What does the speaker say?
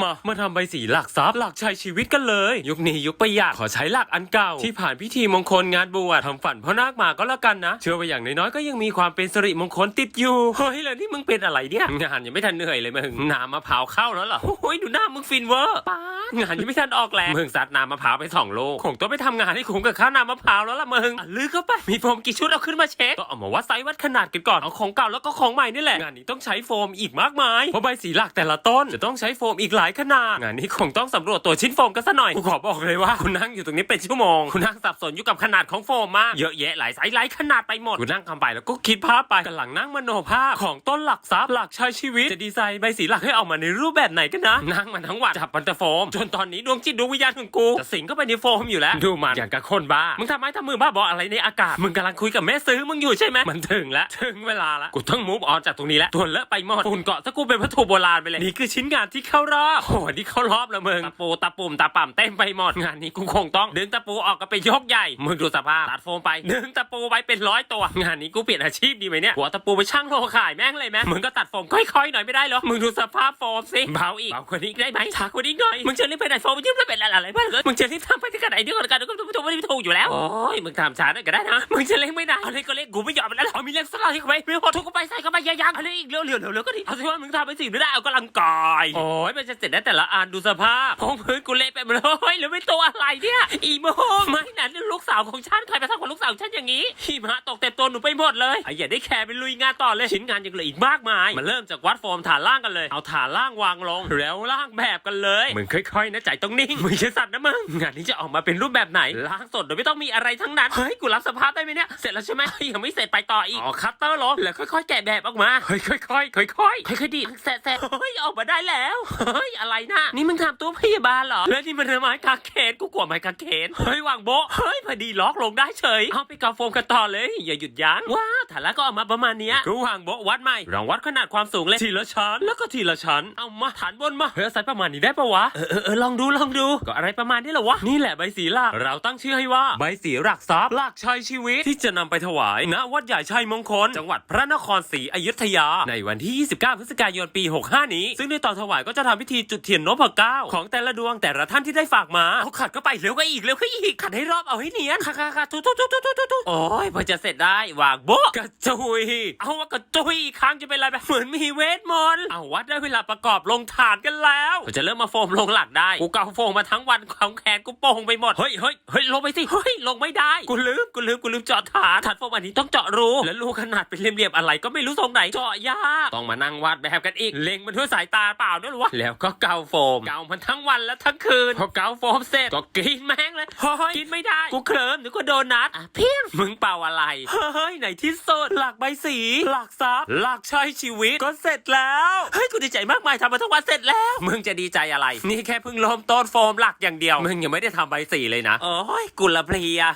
มา มาทำใบสีหลักทรัพย์หลักชัยชีวิตกันเลย ยุคนี้ยุคประหยัดขอใช้หลักอันเก่า ที่ผ่านพิธีมงคลงานบวชทำฝันพ่อนาคมาก็แล้วกันนะ เชื่อว่าอย่างน้อยๆก็ยังมีความเป็นสิริมงคลติดอยู่เฮ้ยแล้วนี่มึงเป็นอะไรเนี่ยงานยังไม่ทันเหนื่อยเลยมึงน้ำมะพร้าวเข้าแล้วเหรอโอ้ยดูหน้ามึงฟินเวอร์ป้างานยังไม่ทันออกแรงมึงซัดน้ำมะพร้าวไปสองโลคงต้องไปทำงานให้คุ้มกับค่าน้ำมะพร้าวแล้วล่ะมึงอะลือเข้าไปมีโฟมกี่ชุดเอาขึ้นมาเช็คก็เอามาวัดไซส์วัดขนาดกันก่อนเอาของเก่าแล้วก็ของใหม่นี่แหละงานนี้ต้องใช้โฟมอีกมากมายเพราะใบสีหลักแต่ละต้นจะต้องใช้โฟมอีกหลายขนาดงานนี้คงต้องสำรวจตัวชิ้นโฟมกันซะหน่อยกูขอบอกเลยว่าคุณนั่งอยู่ตรงนี้เป็นชั่วโมงคุณนั่งสับสนอยู่กับขนาดของโฟมมากเยอะแยะหลายไซส์หลายขนาดไปหมดคุณนั่งคำไปแล้วก็คิดภาพไปกำลังนั่งมโนภาพของต้นหลักทรัพย์หลักใช้ชีวิตจะดีไซน์ใบสีหลักให้ออกมาในรูปแบบไหนกันนะนั่งมันทั้งวันจับมันแต่โฟม จนตอนนี้ดวงจิตดวงวิญญาณของกูจะสิงเข้าไปในโฟมอยู่แล้วดูมันอย่างกับคนบ้ามึงทำไมทำมือบ้าบออะไรในอากาศมึงกำลังคุยกับแม่ซื้อมึงอยู่ใช่ไหมมันถึงแล้วถึงเวลาแล้วกูต้องมูฟออนจากตรงนี้แล้วตัวเลอะไปหมดฝุ่นเกาะถ้ากูเป็นวัตถุโบราณไปเลยนี่คือชิ้นงานที่เข้ารอบโอ้โหนี่เข้ารอบแล้วมึงตะปูตะปุ่มตะป่ำเต็มไปหมดงานนี้กูคงต้องดึงตะปูออกก็ไปยกใหญ่มึงดูสภาพตัดโฟมไปดึงตะปูไปเป็นร้อยตัวงานนี้กูเปลี่ยนอาชีพดีไหมเนี่ยหัวตะปูไปช่างโลขายแม่งเลยไหมมึงก็ตัดโฟมค่อยๆหน่อยไม่ได้เหรอมึงดูสภาพโฟมสิเบาอีกเบากว่านี้ได้ไหมช้ากว่านี้หน่อยมึงจะรีบไปไหนโฟมมันยืมแล้วเป็นอะไรบ้างเลยมึงจะรีบทำไปที่กระไดเดียวกันกันก็ถูกไม่ถูกอยู่แล้วโอ้ยมึงทำช้าได้ก็ได้นะมึงจะเล่งไม่ได้อะไรก็เล่งกูไม่ยอมมันแล้วเอามีเล่งสักหน่อยเข้าไปไม่พอทุกก็ไปใส่เข้าไปยังๆอะไรอีกเร็วๆเร็วๆเร็วๆก็ดีเอาสิว่ามึงทำไปสิ่งไม่ได้เอากำลังกายโอ้ยมันจะเสร็จได้แต่ละอันดูสภาพพงพื้นกูเละไปหมดเลยแล้วไม่ตัวอะไรเนี่ย อีโมไม่นั่นลูกสาวของฉันใครไปทำกับลูกสาวฉันอย่างนี้หิมะตกเต็มตัวหนูไปหมดเลยไอ้อย่าได้แคร์ไปลุยงานต่อเลยชิ้นงานยังเหลืออีกมากมายมาเริ่มจากวัดโฟมฐานล่างกันเลยเอาฐานล่างวางลงแล้วล่างแบบกันเลยมึงค่อยๆนะใจต้องนิ่งมึงจะสั่นนะมึงงานนี้จะออกมาเป็นรูปแบบไหนล่างสดโดยไม่ต้องมีอะไรทั้งนั้นเฮ้ยกูรับสภาพได้ไหมเนี่ยเสร็จแล้วใช่ไหมเฮ้ยยังไม่เสร็จไปต่ออีกอ๋อคัตเตอร์ลงแล้วค่อยๆ แกะแบบออกมาเฮ้ยค่อยๆค่อยๆค่อยๆค่อยๆดีดแสะๆเฮ้ยออกมาได้แล้วเฮ้ยอะไรนะนี่มึงทำตัวพยาบาลเหรอแล้วนี่มันไม้กางเขนกูกลัวไม้กางเขนเฮ้ยวางโบะเฮ้ยพอดีล็อกลงได้เฉยเอาไปกาโฟมกันต่อเลยอย่าหยุดยั้งว้าฐานละก็ออกมาประมาณเนี้ยกูวางโบะวัดใหม่ลองวัดขนาดความสูงเลยทีละชั้นแล้วก็ทีละชั้นเอามาฐานบนมาเฮ้ยใส่ประมาณนี้ได้ปะวะเออเออเออลองดูลองดูก็อะไรประมาณนี้แหละวะนี่แหละใบสีหลักเราตั้งชื่อให้ว่าใบสีหลักทรัพย์หลักชัยชีวิตที่จะนำไปถวายณวัดใหญ่ชัยมงคล จังหวัดพระนครศรีอยุธยา ในวันที่ 29 พฤศจิกายนปี 65 นี้ ซึ่งในตอนถวายก็จะทำพิธีจุดเทียนนพเก้าของแต่ละดวงแต่ละท่านที่ได้ฝากมาเอาขัดก็ไปเร็วก็อีกเร็วก็อีกขัดให้รอบเอาให้เนียนค่ะค่ะค่ะทุทุทุทุทุทุทุโอ้ยพอจะเสร็จได้วางโบ๊ะกระจุยเอาว่ากระจุยอีกครั้งจะเป็นอะไรแบบเหมือนมีเวทมนต์เอาวัดได้เวลาประกอบลงฐานกันแล้วก็จะเริ่มมาโฟมลงหลักได้กูเกาโฟมมาทั้งวันของแขนกูโป่งไปหมดเฮ้ยเฮ้ยเฮ้ยลงไปสิเฮ้ยลงไม่ได้กูลืมกูลืมกูลืมเจาะฐานฐานโฟมอันนี้ต้องเจาะรูแล้วรูขนาดเป็นเหลี่ยมๆอะไรก็ไม่รู้ทรงไหนเจาะยากต้องมานั่งวาดแบบกันอีกเล็งมันด้วยสายตาเปล่าด้วยหรอวะแล้วก็เกาโฟม เกามันทั้งวันและทั้งคืน พอเกาโฟมเสร็จก็กินแม่งเลยเฮ้ยกินไม่ได้ กูเคลิ้มหรือก็โดนัทอะเพียงมึงเป่าอะไร เฮ้ยไหนที่สุดหลักใบสี หลักซับหลักใช้ชีวิตก็เสร็จแล้ว เฮ้ยกูดีใจมากมายทำมาทั้งวันเสร็จแล้ว มึงจะดีใจอะไร นี่แค่เพิ่งเริ่มต้นโฟมหลักอย่างเดียว มึงยังไม่ได้ทำใบสีเลยนะโอ้ยกุละเพลีย